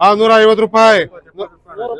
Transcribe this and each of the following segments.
ಆ ನೂರ ಐವತ್ತು ರೂಪಾಯಿ.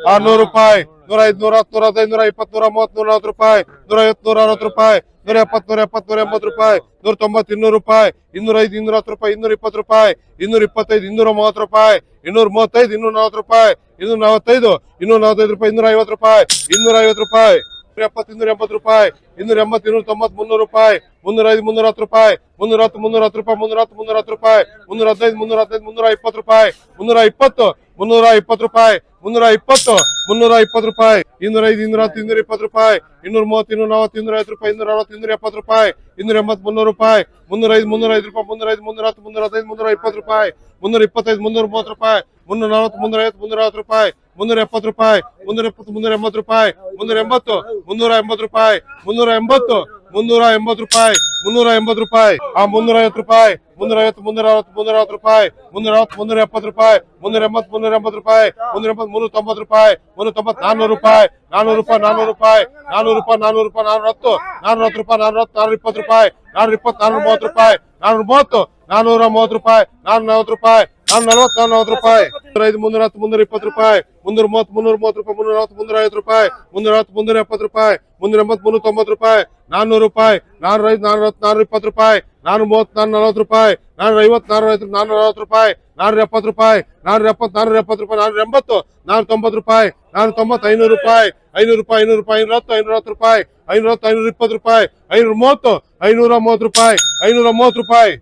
ಆ, ನೂರು ರೂಪಾಯಿ. ನೂರ ಐದು ನೂರ ಹತ್ತು, ನೂರ ಹದಿನೈದು, ನೂರ ಇಪ್ಪತ್ತು, ನೂರ ಮೂವತ್ತು, ನೂರ ನಲವತ್ತು ರೂಪಾಯಿ. ನೂರ ಐವತ್ತು, ನೂರ ಅರವತ್ತು ರೂಪಾಯಿ. ನೂರ ಎಪ್ಪತ್ತು ನೂರ ಎಪ್ಪತ್ತು, ನೂರ ಎಂಬತ್ತು ರೂಪಾಯಿ. ನೂರ ತೊಂಬತ್ತು, ಇನ್ನೂರು ರೂಪಾಯಿ. ಇನ್ನೂರ ಐದು, ಇನ್ನೂರ ಹತ್ತು ರೂಪಾಯಿ. ಇನ್ನೂರ ಇಪ್ಪತ್ತು ರೂಪಾಯಿ. ಇನ್ನೂರ ಇಪ್ಪತ್ತೈದು, ಇನ್ನೂರ ಮೂವತ್ತು ರೂಪಾಯಿ. ಇನ್ನೂರ ಮೂವತ್ತೈದು, ಇನ್ನೂರ ನಲವತ್ತು ರೂಪಾಯಿ. ಇನ್ನೂರ ನಲವತ್ತೈದು ಇನ್ನೂರ ನಲವತ್ತೈದು ರೂಪಾಯಿ. ಇನ್ನೂರ ಐವತ್ತು ರೂಪಾಯಿ. ಇನ್ನೂರ ಐವತ್ತು ರೂಪಾಯಿ. ಇನ್ನೂರ ಎಪ್ಪತ್ತು, ಇನ್ನೂರ ಎಂಬತ್ತು ರೂಪಾಯಿ. ಇನ್ನೂರ ಎಂಬತ್ತು, ಇನ್ನೂರ ತೊಂಬತ್ತು, ಮುನ್ನೂರು ರೂಪಾಯಿ. ಮುನ್ನೂರ ಐದು, ಮುನ್ನೂರ ಹತ್ತು ರೂಪಾಯಿ. ಮುನ್ನೂರ ಹತ್ತು ಮುನ್ನೂರ ಹತ್ತು ರೂಪಾಯಿ. ಮುನ್ನೂರ ಹತ್ತು ಮುನ್ನೂರ ಹತ್ತು ರೂಪಾಯಿ. ಮುನ್ನೂರ ಹದಿನೈದು ಮುನ್ನೂರ ಹದಿನೈದು, ಮುನ್ನೂರ ಇಪ್ಪತ್ತು ರೂಪಾಯಿ. ಮುನ್ನೂರ ಇಪ್ಪತ್ತು ಮುನ್ನೂರ ಇಪ್ಪತ್ತು ರೂಪಾಯಿ ಮುನ್ನೂರ ಇಪ್ಪತ್ತು ಮುನ್ನೂರ ಇಪ್ಪತ್ತು ರೂಪಾಯಿ ಇನ್ನೂರ ಐದು ಇನ್ನೂರ ಹತ್ತು ಇನ್ನೂರ ಇಪ್ಪತ್ತು ರೂಪಾಯಿ ಇನ್ನೂರ ಮೂವತ್ತು ಇನ್ನೂರ ನಲವತ್ತು ಇನ್ನೂರ ಐದು ರೂಪಾಯಿ ಇನ್ನೂರ ಅರವತ್ತು ಇನ್ನೂರ ಎಪ್ಪತ್ತು ರೂಪಾಯಿ ಇನ್ನೂರ ಎಂಬತ್ತು ಮುನ್ನೂರು ರೂಪಾಯಿ ಮುನ್ನೂರ ಐದು ಮುನ್ನೂರ ಐದು ರೂಪಾಯಿ ಮುನ್ನೂರ ಐದು ಮುನ್ನೂರ ಹತ್ತು ಮುನ್ನೂರ ಹದಿನೈದು ಮುನ್ನೂರ ಇಪ್ಪತ್ತು ರೂಪಾಯಿ ಮುನ್ನೂರ ಇಪ್ಪತ್ತೈದು ಮುನ್ನೂರ ಮೂವತ್ತು ರೂಪಾಯಿ ಮುನ್ನೂರ ನಲವತ್ತು ಮುನ್ನೂರ ಐವತ್ತು ಮುನ್ನೂರ ಐವತ್ತು ರೂಪಾಯಿ ಮುನ್ನೂರ ಎಪ್ಪತ್ತು ರೂಪಾಯಿ ಮುನ್ನೂರ ಎಪ್ಪತ್ತು ಮುನ್ನೂರ ಎಂಬತ್ತು ರೂಪಾಯಿ ಮುನ್ನೂರ ಎಂಬತ್ತು ಮುನ್ನೂರ ಎಂಬತ್ತು ರೂಪಾಯಿ ಮುನ್ನೂರ ಎಂಬತ್ತು ಮುನ್ನೂರ ಎಂಬತ್ತು ರೂಪಾಯಿ ಮುನ್ನೂರ ಎಂಬತ್ತು ರೂಪಾಯಿ. ಆ ಮುನ್ನೂರ ಐವತ್ತು ರೂಪಾಯಿ. ಮುನ್ನೂರ ಐವತ್ತು ಮುನ್ನೂರ ಅರವತ್ತು ಮುನ್ನೂರ ಅರವತ್ತು ರೂಪಾಯಿ. ಮುನ್ನೂರ ಅರವತ್ತು ಮುನ್ನೂರ ಎಪ್ಪತ್ತು ರೂಪಾಯಿ. ಮುನ್ನೂರ ಎಂಬತ್ತು ಮುನ್ನೂರ ಎಂಬತ್ತು ರೂಪಾಯಿ. ಮುನ್ನೂರ ಎಂಬತ್ತು ಮುನ್ನೂರ ತೊಂಬತ್ತು ರೂಪಾಯಿ. ಮುನ್ನೂರ ತೊಂಬತ್ತು ನಾನ್ನೂರು ರೂಪಾಯಿ. ನಾನ್ನೂರು ರೂಪಾಯಿ ನಾನ್ನೂರು ರೂಪಾಯಿ. ನಾನ್ನೂರು ರೂಪಾಯಿ ನಾನ್ನೂರು ರೂಪಾಯಿ ನಾನ್ನೂರ ಹತ್ತು ನಾನ್ನೂರ ಹತ್ತು ರೂಪಾಯಿ ನಾನ್ನೂರ ಹತ್ತು ನಾನ್ನೂರ ಇಪ್ಪತ್ತು ರೂಪಾಯಿ. ನಾನ್ನೂರ ಇಪ್ಪತ್ತು ನಾನ್ನೂರ ಮೂವತ್ತು ರೂಪಾಯಿ. ನಾನ್ನೂರ ಮೂವತ್ತು ನಾನ್ನೂರ ಮೂವತ್ತು ರೂಪಾಯಿ. ನಾನ್ನೂರ ನಲವತ್ತು ರೂಪಾಯಿ. ನಾನ್ನೂರ ನಲವತ್ತು ನಾನ್ನೂರ ರೂಪಾಯಿ. ಐದು ಮುನ್ನೂರ ಹತ್ತು ಮುನ್ನೂರ ಇಪ್ಪತ್ತು ರೂಪಾಯಿ. ಮುನ್ನೂರ ಮೂವತ್ತು ಮುನ್ನೂರ ಮೂವತ್ತು ರೂಪಾಯಿ ಮುನ್ನೂರ ಹತ್ತು ಮುನ್ನೂರ ಐವತ್ತು ರೂಪಾಯಿ. ಮುನ್ನೂರ ಹತ್ತು ಮುನ್ನೂರ ಎಪ್ಪತ್ತು ರೂಪಾಯಿ. ಮುನ್ನೂರ ಎಂಬತ್ತು ಮುನ್ನೂರ ತೊಂಬತ್ತು ರೂಪಾಯಿ. ನಾನ್ನೂರು ರೂಪಾಯಿ. ನಾನೂರ ಐದು ನಾನ್ನೂರ ಹತ್ತು ನಾನ್ನೂರ ಇಪ್ಪತ್ತು ರೂಪಾಯಿ. ನಾನ್ನೂರ ಮೂವತ್ತು ನಾನ್ನೂರ ನಲವತ್ತು ರೂಪಾಯಿ. ನಾನ್ನೂರ ಐವತ್ತು ನಾನ್ನೂರ ಐವತ್ತು ನಾನ್ನೂರ ನಲವತ್ತು ರೂಪಾಯಿ. ನಾನ್ನೂರ ಎಪ್ಪತ್ತು ರೂಪಾಯಿ. ನಾನ್ನೂರ ಎಪ್ಪತ್ತು ನಾನ್ನೂರ ಎಪ್ಪತ್ತು ರೂಪಾಯಿ. ನಾನ್ನೂರ ಎಂಬತ್ತು ನಾನ್ನೂರ ತೊಂಬತ್ತು ರೂಪಾಯಿ. ನಾನ್ನೂರ ತೊಂಬತ್ತು ಐನೂರು ರೂಪಾಯಿ. ಐನೂರು ರೂಪಾಯಿ ಐನೂರು ರೂಪಾಯಿ ಐನೂರ ಹತ್ತು ಐನೂರ ಹತ್ತು ರೂಪಾಯಿ. ಐನೂರ ಹತ್ತು ಐನೂರ ಇಪ್ಪತ್ತು ರೂಪಾಯಿ. ಐನೂರ ಮೂವತ್ತು ಐನೂರ ಮೂವತ್ತು ರೂಪಾಯಿ. ಐನೂರ ಮೂವತ್ತು ರೂಪಾಯಿ.